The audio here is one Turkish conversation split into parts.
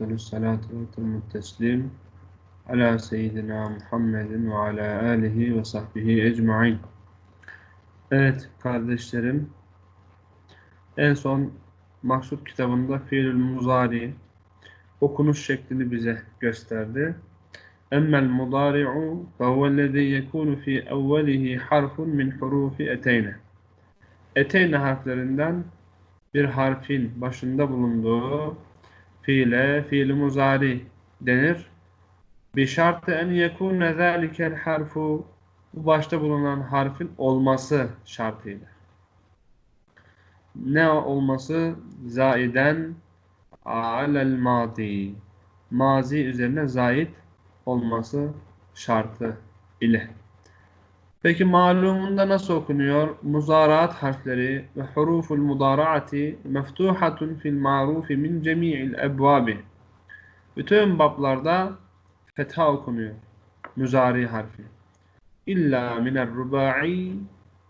أفضل الصلاة وأتم التسليم على سيدنا Muhammedin ve ala alihi ve sahbihi ecmain. Evet kardeşlerim, en son Maksut kitabında fiilül muzari okunuş şeklini bize gösterdi. Emmel mudari'u fehuvellezî yekûnu fî evvelihi harfun min hurufi eteyne. Eteyne harflerinden bir harfin başında bulunduğu fiile fiil muzari denir. Bir şartı en yekûne zâlikel harfu bu başta bulunan harfin olması şartıyla. Ne olması? Zaiden alel madi. Mazi üzerine zait olması şartı ile. Peki malumunda nasıl okunuyor? Muzaraat harfleri ve huruful mudaraati meftuhatun fil marufi min cemi'il ebvabi. Bütün bablarda fetha okunuyor. Muzari harfi. İlla minel rubai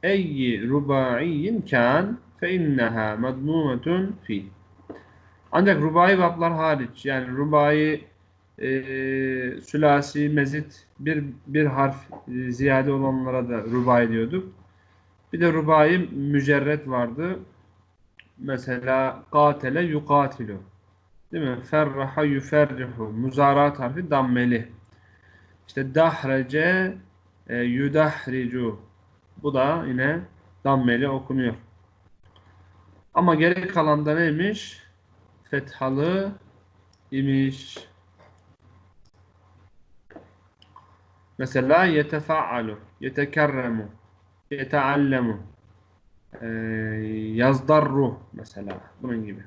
eyyi rubaiyin kan fe inneha madmumetun fi. Ancak rubai bablar hariç yani rubai e, sülasi, mezit bir, bir harf e, ziyade olanlara da rubai diyorduk. Bir de rubai mücerret vardı. Mesela katele yukatilu. Değil mi? Ferraha yuferrihu. Muzarat harfi dammeli. İşte dahrece e, yudahricu. Bu da yine dammeli okunuyor. Ama geri kalanda neymiş? Fethalı imiş. Mesela yetefa'alu, yetekerremu, yeteallemu, e, yazdarru mesela. Bunun gibi.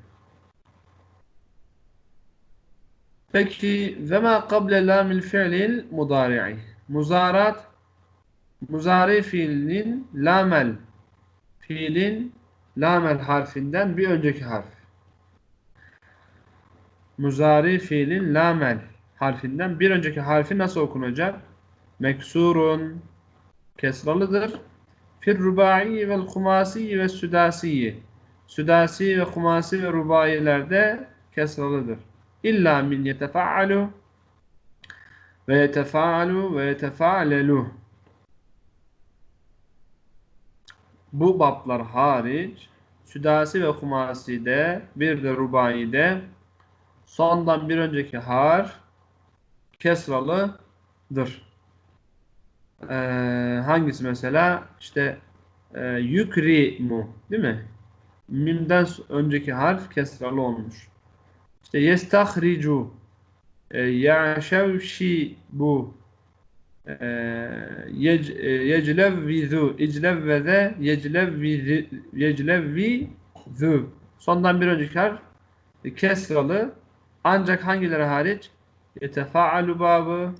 Peki ve ma kable lamil fi'lil mudari'i. Muzarat muzari fiilinin lamel fiilin lamel harfinden bir önceki harf. Muzari fiilin lamel harfinden bir önceki harfi nasıl okunacak? Meksurun kesralıdır. Fir rubai vel kumasi ve südasi. Südasi ve kumasi ve rubailerde kesralıdır. İlla min yetefa'alu ve yetefa'alu ve yetefa'lelu. Bu bablar hariç südasi ve kumaside bir de rubaide sondan bir önceki harf kesralıdır. Ee, hangisi mesela? İşte e, yukrimu değil mi? Mimden önceki harf kesralı olmuş. İşte yestahricu e, yaşevşi bu e, yeclevvizu iclevveze yeclevvizu sondan bir önceki harf kesralı ancak hangileri hariç? Yetefa'alu babı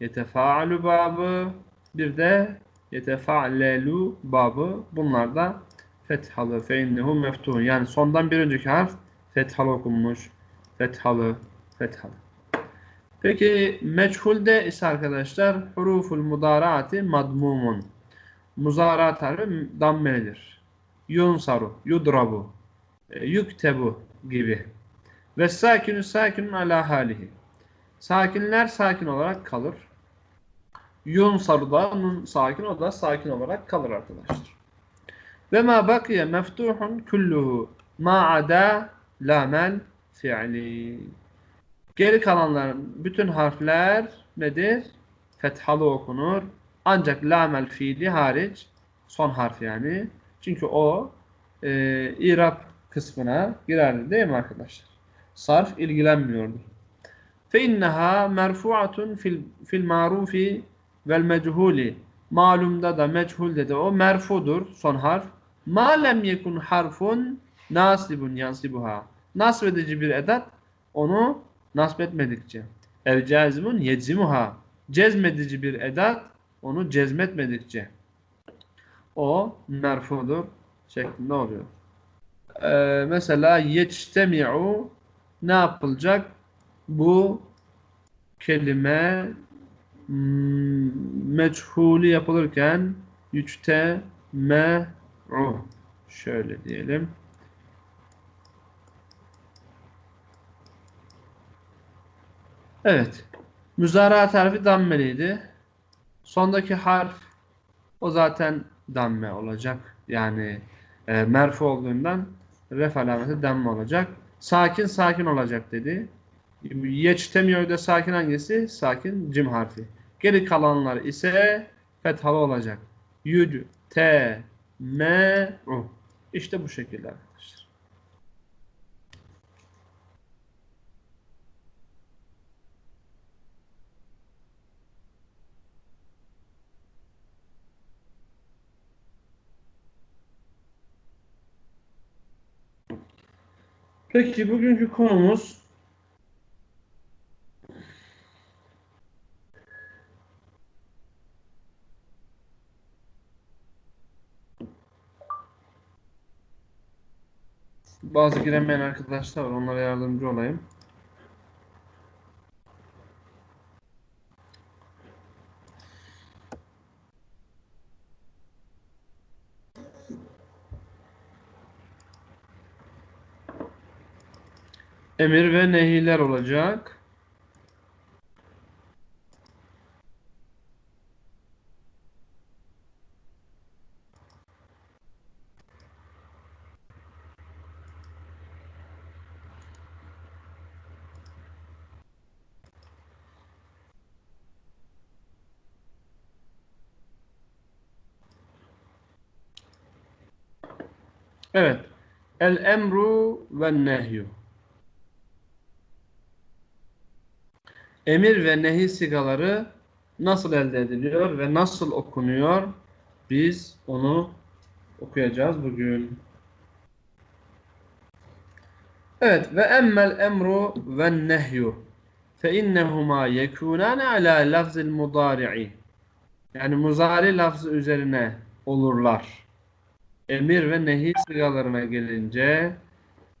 yetefa'alu babı bir de yetefa'lelu babı bunlar da fethalı fe innehu yani sondan bir önceki harf fethalı okunmuş fethalı fethalı Peki meçhulde ise arkadaşlar huruful mudaraati madmumun. Muzarat harfi dammelidir. Yunsaru, yudrabu, e, yüktebu gibi. Ve sakinü sakinun ala halihi. Sakinler sakin olarak kalır. Yunsaru da nun sakin o da sakin olarak kalır arkadaşlar. Ve ma bakiye meftuhun kulluhu ma ada lamel fi'li. Geri kalanların bütün harfler nedir? Fethalı okunur. Ancak lamel fiili hariç son harf yani. Çünkü o e, irap kısmına girerdi değil mi arkadaşlar? Sarf ilgilenmiyordu. Fe inneha merfu'atun fil, fil marufi vel mechuli. Malumda da meçhulde de o merfudur son harf. Ma lem yekun harfun nasibun yansibuha. Nasb edici bir edat onu nasb etmedikçe. El cazimun yeczimuha. Cezmedici bir edat onu cezmetmedikçe. O merfudur şeklinde oluyor. Ee, mesela yeçtemi'u ne yapılacak? Bu kelime meçhulü yapılırken yüçte me'u şöyle diyelim. Evet. Müzaraat harfi dammeliydi. Sondaki harf o zaten damme olacak. Yani e, merfu olduğundan ref alameti damme olacak. Sakin sakin olacak dedi. Yeçtemiyor da sakin hangisi? Sakin cim harfi. Geri kalanlar ise fethalı olacak. Yud, te, me, u. İşte bu şekilde arkadaşlar. Peki bugünkü konumuz bazı giremeyen arkadaşlar var. Onlara yardımcı olayım. Emir ve nehiler olacak. Evet. El emru ve nehyu. Emir ve nehi sigaları nasıl elde ediliyor ve nasıl okunuyor? Biz onu okuyacağız bugün. Evet ve emmel emru ve nehyu fe innehuma yekunane ala lafzil mudari'i yani muzari lafzı üzerine olurlar. Emir ve nehi sigalarına gelince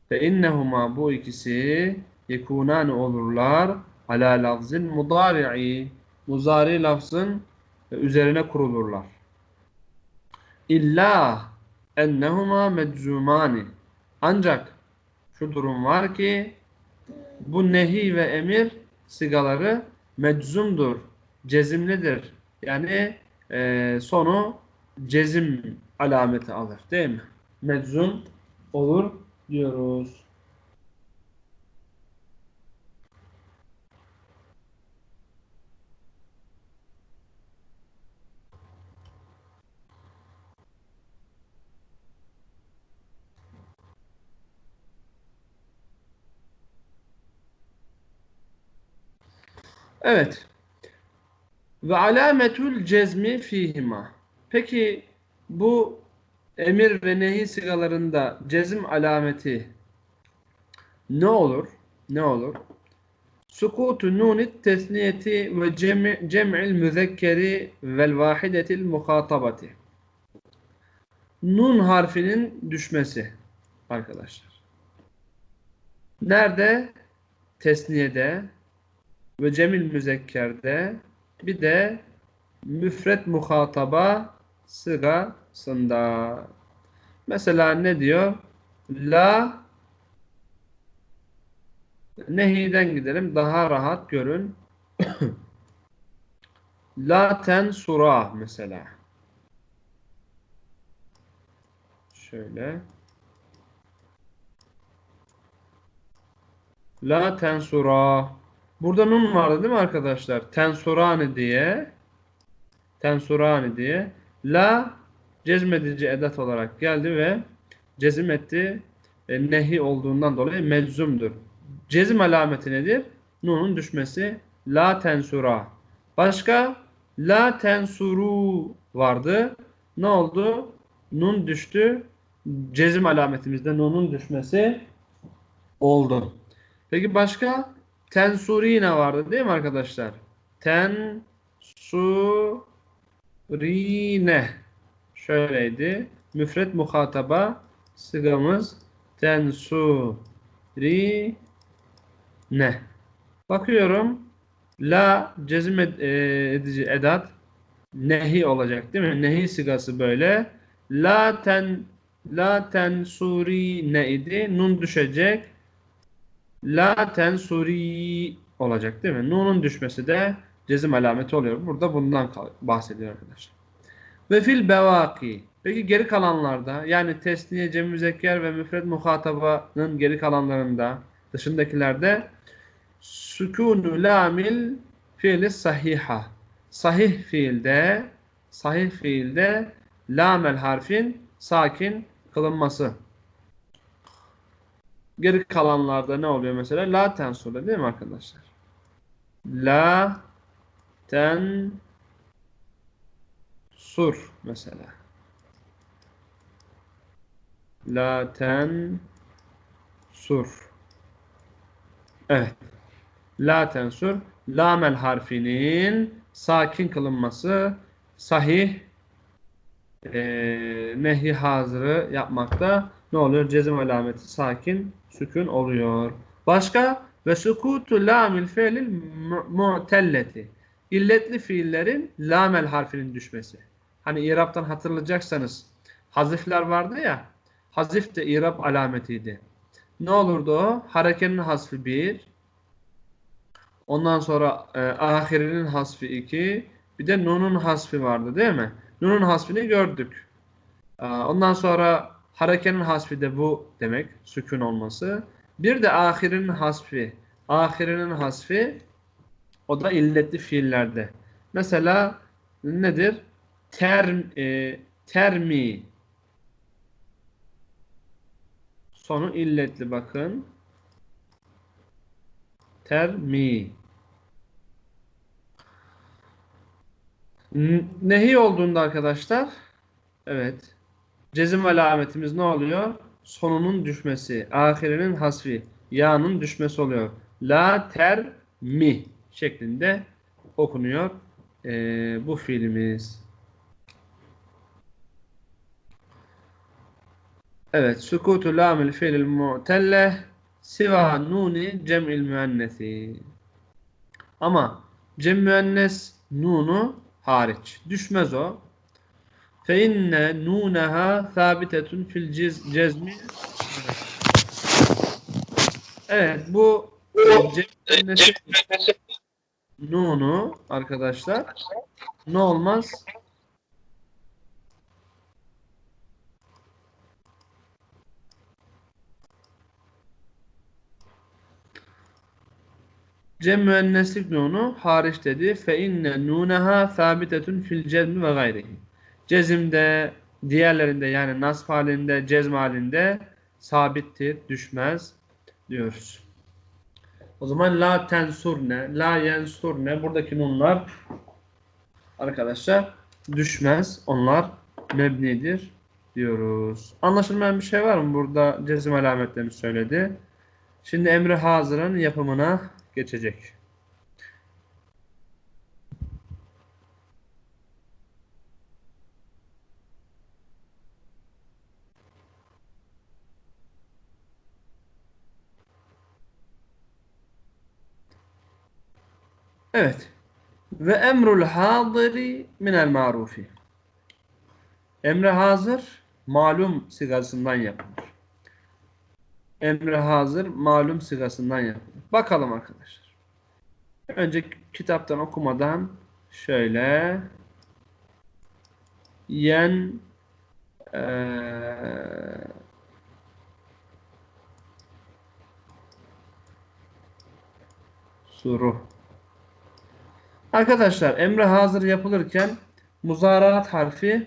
fe innehuma bu ikisi yekunane olurlar ala lafzin mudari'i muzari lafzın üzerine kurulurlar. İlla ennehuma meczumani ancak şu durum var ki bu nehi ve emir sigaları meczumdur, cezimlidir. Yani e, sonu cezim alameti alır değil mi? Meczum olur diyoruz. Evet. Ve alametul cezmi fihima. Peki bu emir ve nehi sigalarında cezim alameti ne olur? Ne olur? Sukutu nunit tesniyeti ve cem'il müzekkeri vel vahidetil muhatabati. Nun harfinin düşmesi arkadaşlar. Nerede? Tesniyede ve cemil müzekkerde bir de müfret muhataba sıgasında. Mesela ne diyor? La nehiden gidelim. Daha rahat görün. La tensura mesela. Şöyle. La tensura. Burada nun vardı değil mi arkadaşlar? Tensurani diye. Tensurani diye. La cezmedici edat olarak geldi ve cezim etti. E, nehi olduğundan dolayı meczumdur. Cezim alameti nedir? Nun'un düşmesi. La tensura. Başka? La tensuru vardı. Ne oldu? Nun düştü. Cezim alametimizde nun'un düşmesi oldu. Peki başka? Tensurine vardı değil mi arkadaşlar? Tensurine. Şöyleydi. Müfret muhataba sıgamız tensurine. Bakıyorum. La cezim ed e, edici edat nehi olacak değil mi? Nehi sigası böyle. La ten la tensurine idi. Nun düşecek. La tensuri olacak değil mi? Nun'un düşmesi de cezim alameti oluyor. Burada bundan bahsediyor arkadaşlar. Ve fil bevaki. Peki geri kalanlarda yani tesniye, cem müzekker ve müfred muhatabanın geri kalanlarında dışındakilerde sükûnü lamil fiili sahiha. Sahih fiilde sahih fiilde lamel harfin sakin kılınması. Geri kalanlarda ne oluyor mesela? La tensurda değil mi arkadaşlar? La ten sur mesela. La ten sur. Evet. La tensur. Lamel harfinin sakin kılınması sahih e, nehi hazırı yapmakta ne oluyor? Cezim alameti sakin sükun oluyor. Başka ve sukutu lamil fiilil mu- mu'telleti. İlletli fiillerin lamel harfinin düşmesi. Hani İrab'dan hatırlayacaksanız hazifler vardı ya hazif de İrab alametiydi. Ne olurdu o? Harekenin hasfi 1 ondan sonra e, ahirinin hasfi 2 bir de nunun hasfi vardı değil mi? Nunun hasfini gördük. Aa, Ondan sonra harekenin hasfi de bu demek. Sükun olması. Bir de ahirinin hasfi. Ahirinin hasfi o da illetli fiillerde. Mesela nedir? Term, e, termi. Sonu illetli bakın. Termi. Nehi olduğunda arkadaşlar evet cezim alametimiz ne oluyor? Sonunun düşmesi, ahirinin hasfi, ya'nın düşmesi oluyor. La ter mi şeklinde okunuyor ee, bu fiilimiz. Evet, sukutu lamil fiilil mu'telle siva nuni cem'il müennesi. Ama cem müennes nunu hariç. Düşmez o. Fe inne nuneha sabitetun fil cezmi. Evet bu cem müennesi nunu arkadaşlar ne olmaz? Cem müenneslik nunu hariç dedi. Fe inne nuneha sabitetun fil cezmi ve gayrihi. Cezimde, diğerlerinde yani nasf halinde, cezm halinde sabittir, düşmez diyoruz. O zaman la tensurne, la yensurne buradaki nunlar arkadaşlar düşmez. Onlar mebnidir diyoruz. Anlaşılmayan bir şey var mı? Burada cezim alametlerini söyledi. Şimdi emri hazırın yapımına geçecek. Evet. Ve emrul hadiri minel marufi. Emre hazır malum sigasından yapılır. Emre hazır malum sigasından yapılır. Bakalım arkadaşlar. Önce kitaptan okumadan şöyle yen eee suru Arkadaşlar emre hazır yapılırken muzaraat harfi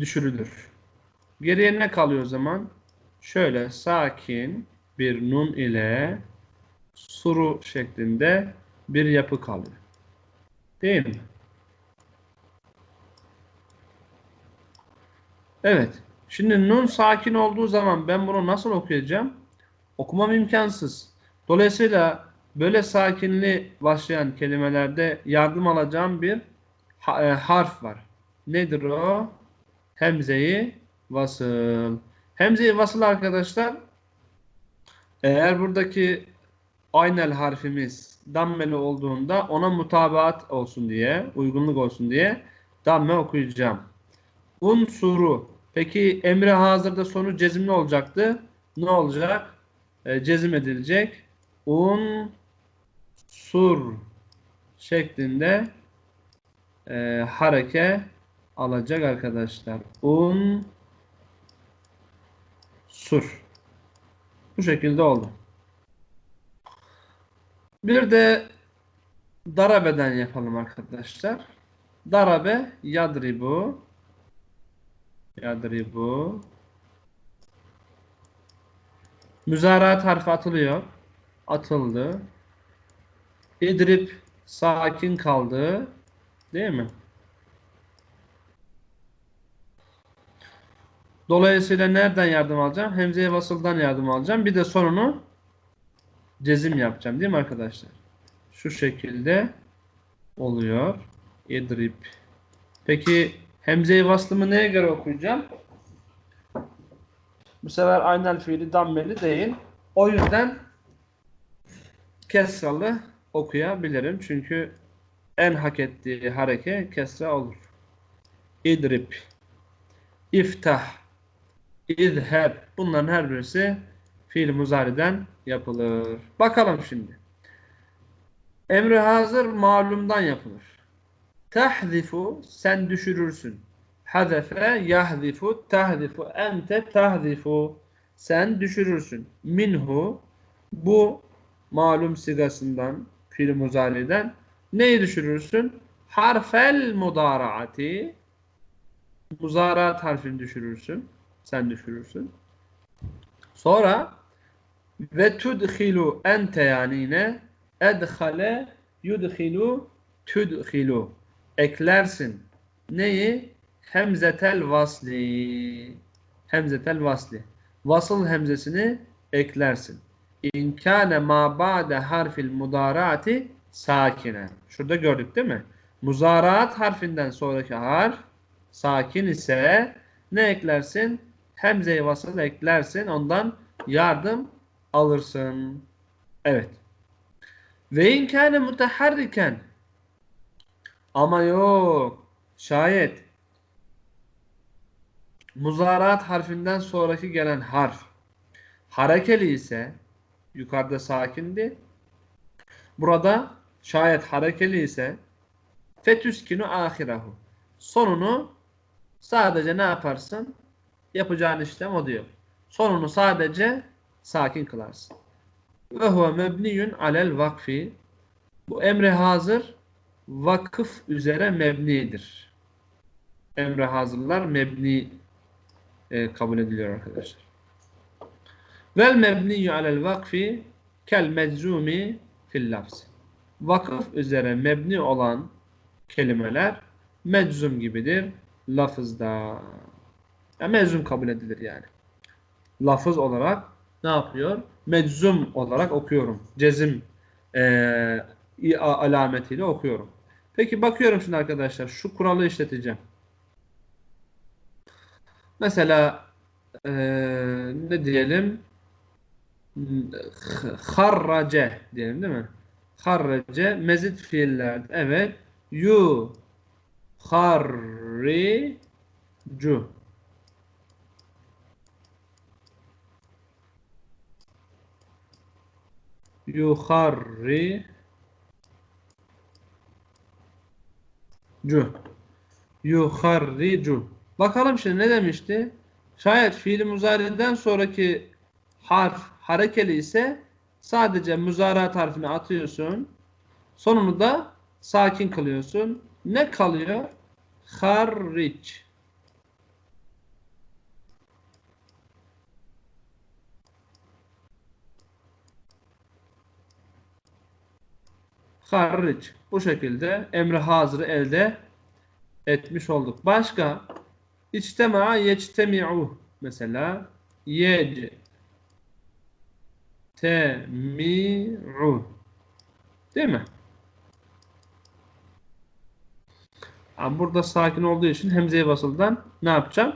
düşürülür. Geriye ne kalıyor o zaman? Şöyle sakin bir nun ile suru şeklinde bir yapı kalıyor. Değil mi? Evet. Şimdi nun sakin olduğu zaman ben bunu nasıl okuyacağım? Okumam imkansız. Dolayısıyla böyle sakinli başlayan kelimelerde yardım alacağım bir e, harf var. Nedir o? Hemzeyi vasıl. Hemzeyi vasıl arkadaşlar eğer buradaki aynel harfimiz dammeli olduğunda ona mutabaat olsun diye, uygunluk olsun diye damme okuyacağım. Unsuru. Peki emre hazırda sonu cezimli olacaktı. Ne olacak? e, cezim edilecek. Un sur şeklinde e, hareke alacak arkadaşlar. Un sur. Bu şekilde oldu. Bir de darabeden yapalım arkadaşlar. Darabe yadribu yadribu Müzaraat harfi atılıyor. Atıldı. İdrip sakin kaldı. Değil mi? Dolayısıyla nereden yardım alacağım? Hemzeye vasıldan yardım alacağım. Bir de sonunu cezim yapacağım. Değil mi arkadaşlar? Şu şekilde oluyor. İdrip. Peki hemze-i vaslımı neye göre okuyacağım? Bu sefer aynel fiili dammeli değil. O yüzden kesralı okuyabilirim. Çünkü en hak ettiği hareke kesra olur. İdrip, iftah, izheb. Bunların her birisi fiil muzariden yapılır. Bakalım şimdi. Emri hazır malumdan yapılır. Tahzifu sen düşürürsün. Hazefe yahzifu tahzifu ente tahzifu sen düşürürsün. Minhu bu malum sigasından fiil muzariden neyi düşürürsün? Harfel mudaraati muzaraat harfini düşürürsün. Sen düşürürsün. Sonra ve tudhilu ente yani yine edhale yudhilu tudhilu eklersin. Neyi? Hemzetel vasli. Hemzetel vasli. Vasıl hemzesini eklersin. İnkâne ma ba'de harfil mudarati sakine. Şurada gördük değil mi? Muzaraat harfinden sonraki harf sakin ise ne eklersin? Hemze-i vasıl eklersin. Ondan yardım alırsın. Evet. Ve inkâne muteharriken ama yok. Şayet muzarat harfinden sonraki gelen harf harekeli ise yukarıda sakindi. Burada şayet harekeli ise fetüskinu ahirahu. Sonunu sadece ne yaparsın? Yapacağın işlem o diyor. Sonunu sadece sakin kılarsın. Ve huve mebniyun alel vakfi. Bu emre hazır vakıf üzere mebnidir. Emre hazırlar mebni e, kabul ediliyor arkadaşlar. Vel mebniyyu alel vakfi kel meczumi fil lafz. Vakıf üzere mebni olan kelimeler meczum gibidir lafızda. Ya meczum kabul edilir yani. Lafız olarak ne yapıyor? Meczum olarak okuyorum. Cezim e, alametiyle okuyorum. Peki bakıyorum şimdi arkadaşlar. Şu kuralı işleteceğim. Mesela e, ne diyelim? Harrace diyelim değil mi? Harrace mezit fiiller. Evet. Yu harricu yuharri cu yuharricu bakalım şimdi ne demişti şayet fiili muzariden sonraki harf harekeli ise sadece muzarat harfini atıyorsun. Sonunu da sakin kılıyorsun. Ne kalıyor? Harric harric. Bu şekilde emri hazırı elde etmiş olduk. Başka? İçtema yectemi'u mesela. Yec temi'u değil mi? Ama burada sakin olduğu için hemzeye basıldan ne yapacağım?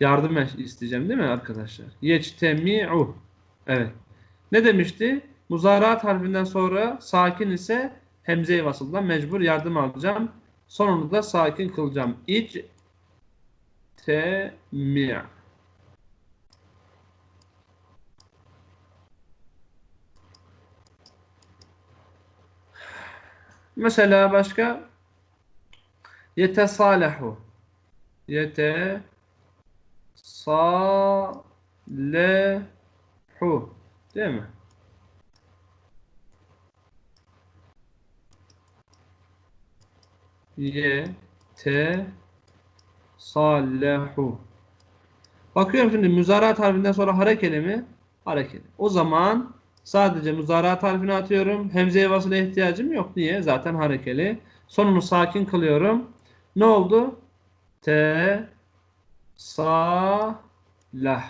Yardım isteyeceğim değil mi arkadaşlar? Yectemi'u. Evet. Ne demişti? Muzarat harfinden sonra sakin ise hemze-i vasıldan mecbur yardım alacağım. Sonunu da sakin kılacağım. İc te Mesela başka yetesalehu yete sa le hu değil mi? Ye te sallehu. Bakıyorum şimdi müzarat harfinden sonra harekeli mi? Harekeli. O zaman sadece müzarat harfini atıyorum. Hemze vasıla ihtiyacım yok. Niye? Zaten harekeli. Sonunu sakin kılıyorum. Ne oldu? Te sa lah.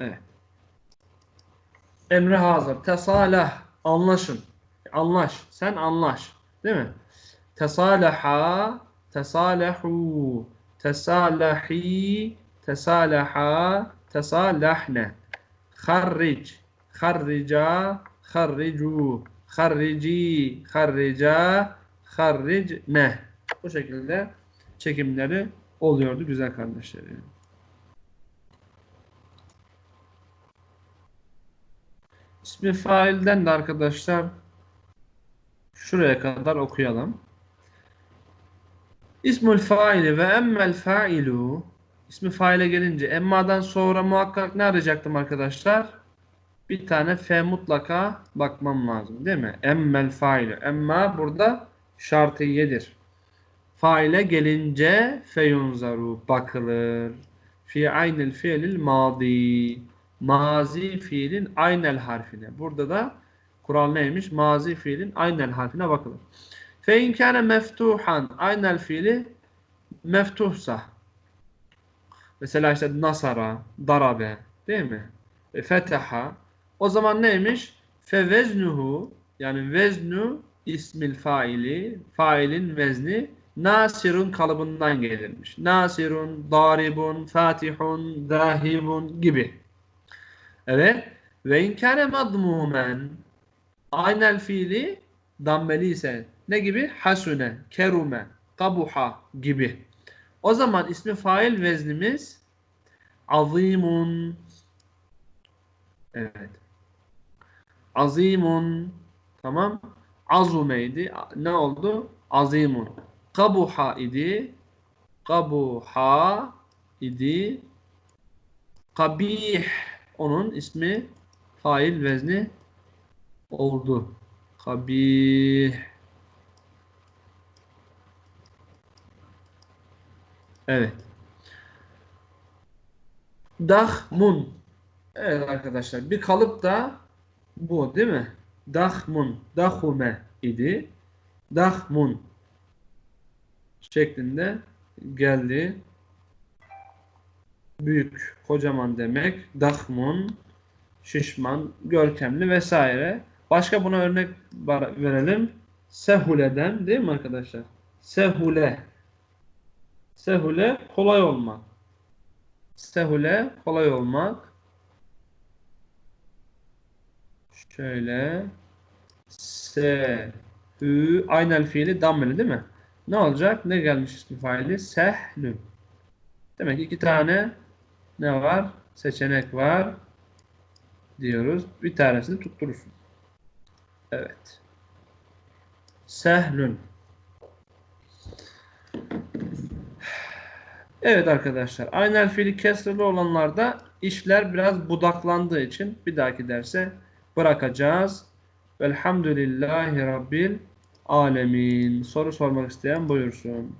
Evet. Emre hazır. Tesalah. Anlaşın. Anlaş. Sen anlaş. Değil mi? Tesalaha. Tesalahu. Tesalahi. Tesalaha. Tesalahne. Harric. Harrica. Harricu. Harrici. Harrica. Harricne. Bu şekilde çekimleri oluyordu güzel kardeşlerim. İsmi failden de arkadaşlar şuraya kadar okuyalım. İsmül faili ve emmel failu ismi faile gelince emmadan sonra muhakkak ne arayacaktım arkadaşlar? Bir tane f mutlaka bakmam lazım değil mi? Emmel failu. Emma burada şartiyedir. Faile gelince feyunzaru bakılır. Fi aynel fiilil madi mazi fiilin aynel harfine. Burada da kural neymiş? Mazi fiilin aynel harfine bakılır. Fe in kana meftuhan aynel fiili meftuhsa. Mesela işte nasara, darabe değil mi? E, fetaha. O zaman neymiş? Fe veznuhu yani veznu ismil faili failin vezni nasirun kalıbından gelirmiş. Nasirun, daribun, fatihun, zahibun gibi. Evet. Ve inkâne madmumen aynel fiili dammeli ise ne gibi? Hasune, kerume, kabuha gibi. O zaman ismi fail veznimiz azimun. Evet. Azimun. Tamam. Azumeydi ne oldu? Azimun. Kabuha idi. Kabuha idi. Kabih. Onun ismi fail vezni oldu. Kabih. Evet. Dahmun. Evet arkadaşlar. Bir kalıp da bu değil mi? Dahmun. Dahume idi. Dahmun şeklinde geldi büyük, kocaman demek. Dahmun, şişman, görkemli vesaire. Başka buna örnek verelim. Sehule'den değil mi arkadaşlar? Sehule. Sehule kolay olmak. Sehule kolay olmak. Şöyle sehü aynel fiili dammeli değil mi? Ne olacak? Ne gelmiş ismi faili? Sehlü. Demek ki iki tane ne var? Seçenek var diyoruz. Bir tanesini tutturursun. Evet. Sehlün. Evet arkadaşlar. Aynel fiili kesreli olanlarda işler biraz budaklandığı için bir dahaki derse bırakacağız. Velhamdülillahi Rabbil alemin. Soru sormak isteyen buyursun.